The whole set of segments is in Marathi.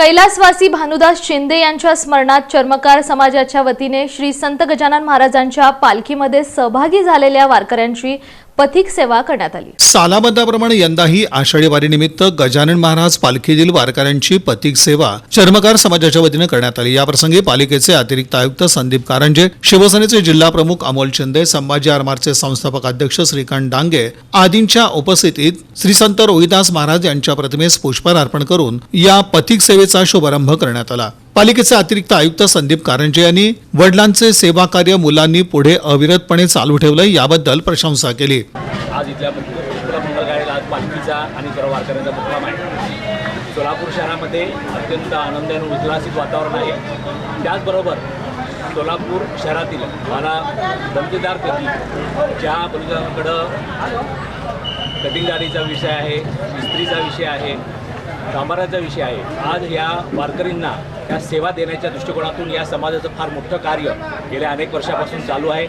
कैलासवासी भानुदास शिंदे यांच्या स्मरणात चर्मकार समाजाच्या वतीने श्री संत गजानन महाराजांच्या पालखीमध्ये सहभागी झालेल्या वारकऱ्यांची पथिक सेवा करण्यात आली. सालाबद्धाप्रमाणे यंदाही आषाढी वारीनिमित्त गजानन महाराज पालखीतील वारकऱ्यांची पथिक सेवा चर्मकार समाजाच्या वतीने करण्यात आली. याप्रसंगी पालिकेचे अतिरिक्त आयुक्त संदीप कारंजे शिवसेनेचे जिल्हा प्रमुख अमोल शिंदे संभाजी आरमारचे संस्थापक अध्यक्ष श्रीकांत डांगे आदींच्या उपस्थितीत श्री संत रोहिदास महाराज यांच्या प्रतिमेस पुष्पहार अर्पण करून या पथिक सेवेचा शुभारंभ करण्यात आला. पालिकेचे अतिरिक्त आयुक्त संदीप कारंजे यांनी वडिलांचे सेवा कार्य मुलांनी पुढे अविरतपणे चालू ठेवलं याबद्दल प्रशंसा केली. आज इथल्या आज पालखीचा आणि सर्व वारकऱ्यांचा मुक्काम आहे. सोलापूर शहरामध्ये अत्यंत आनंद आणि उल्हासित वातावरण आहे. त्याचबरोबर सोलापूर शहरातील मला दमतेदारपैकी ज्या बलुजांकडं कटिंग गाडीचा विषय आहे इस्त्रीचा विषय आहे कामाराचा विषय आहे. आज या वारकरींना या सेवा देण्याच्या दृष्टिकोनातून या समाजाचं फार मोठं कार्य गेल्या अनेक वर्षापासून चालू आहे.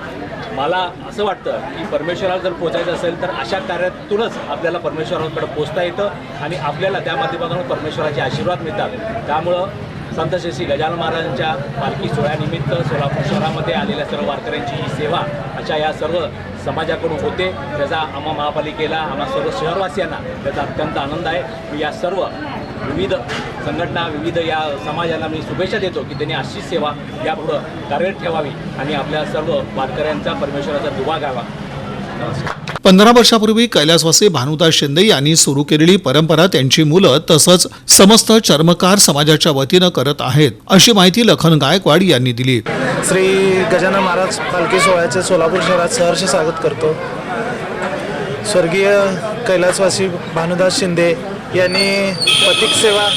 मला असं वाटतं की परमेश्वराला जर पोचायचं असेल तर अशा कार्यातूनच आपल्याला परमेश्वराकडे पोचता येतं आणि आपल्याला त्या माध्यमातून परमेश्वराचे आशीर्वाद मिळतात. त्यामुळं संत श्री गजानन महाराजांच्या पालखी सोहळ्यानिमित्त सोलापूर शहरामध्ये आलेल्या सर्व वारकऱ्यांची ही सेवा अशा या सर्व समाजाकडून होते. त्याचा आम्हा महापालिकेला आम्हा सर्व शहरवासियांना त्याचा अत्यंत आनंद आहे. मी या सर्व विविध संघटना विविध या समाजाला मी शुभेच्छा देतो की त्यांनी अशीच सेवा यापुढं कार्यरत ठेवावी आणि आपल्या सर्व वारकऱ्यांचा परमेश्वराचा दुवा घ्यावा नमस्कार. पंधरा वर्षापूर्वी कैलासवासी भानुदास शिंदे यांनी सुरू केलेली परंपरा त्यांची मुलं तसंच समस्त चर्मकार समाजाच्या वतीनं करत आहेत अशी माहिती लखन गायकवाड यांनी दिली. श्री गजानन महाराज पालखी सोहळ्याचे सोलापूर शहरात सहर्ष स्वागत करतो. स्वर्गीय कैलासवासी भानुदास शिंदे यांनी पथिक सेवा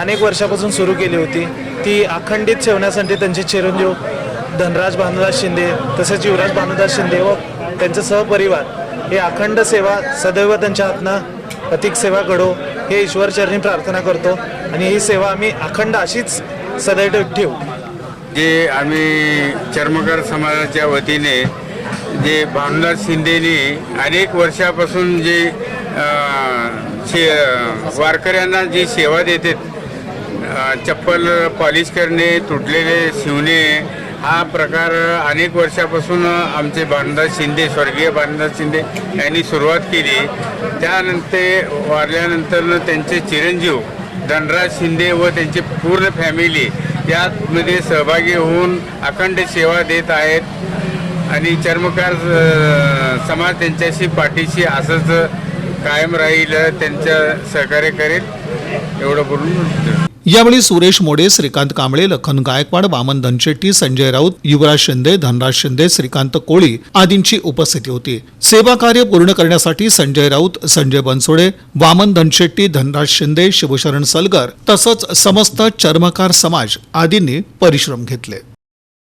अनेक वर्षापासून सुरू केली होती. ती अखंडित ठेवण्यासाठी त्यांचे चिरंजीव धनराज भानुदास शिंदे तसेच युवराज भानुदास शिंदे व त्यांचा सहपरिवार हे अखंड सेवा सदैव त्यांच्या हातनं अधिक सेवा घडो हे ईश्वरचरणी प्रार्थना करतो आणि ही सेवा आम्ही अखंड अशीच सदैव ठेवू. जे आम्ही चर्मकार समाजाच्या वतीने जे भानुदास शिंदेने अनेक वर्षापासून जे शे वारकऱ्यांना जी सेवा देते चप्पल पॉलिश करणे तुटलेले शिवणे हा प्रकार अनेक वर्षापासून आमचे भानुदास शिंदे स्वर्गीय भानुदास शिंदे यांनी सुरुवात केली. त्यानंतर वारल्यानंतर त्यांचे चिरंजीव धनराज शिंदे व त्यांची पूर्ण फॅमिली यामध्ये सहभागी होऊन अखंड सेवा देत आहेत. आणि चर्मकार समाज त्यांच्याशी पाठीशी असंच कायम राहील त्यांचं सहकार्य करेल. एवढं बोलून यावेळी सुरेश मोडे श्रीकांत कांबळे लखन गायकवाड वामन धनशेट्टी संजय राऊत युवराज शिंदे धनराज शिंदे श्रीकांत कोळी आदींची उपस्थिती होती. सेवा कार्य पूर्ण करण्यासाठी संजय राऊत संजय बनसोडे वामन धनशेट्टी धनराज शिंदे शिवशरण सलगर तसंच समस्त चर्मकार समाज आदींनी परिश्रम घेतले.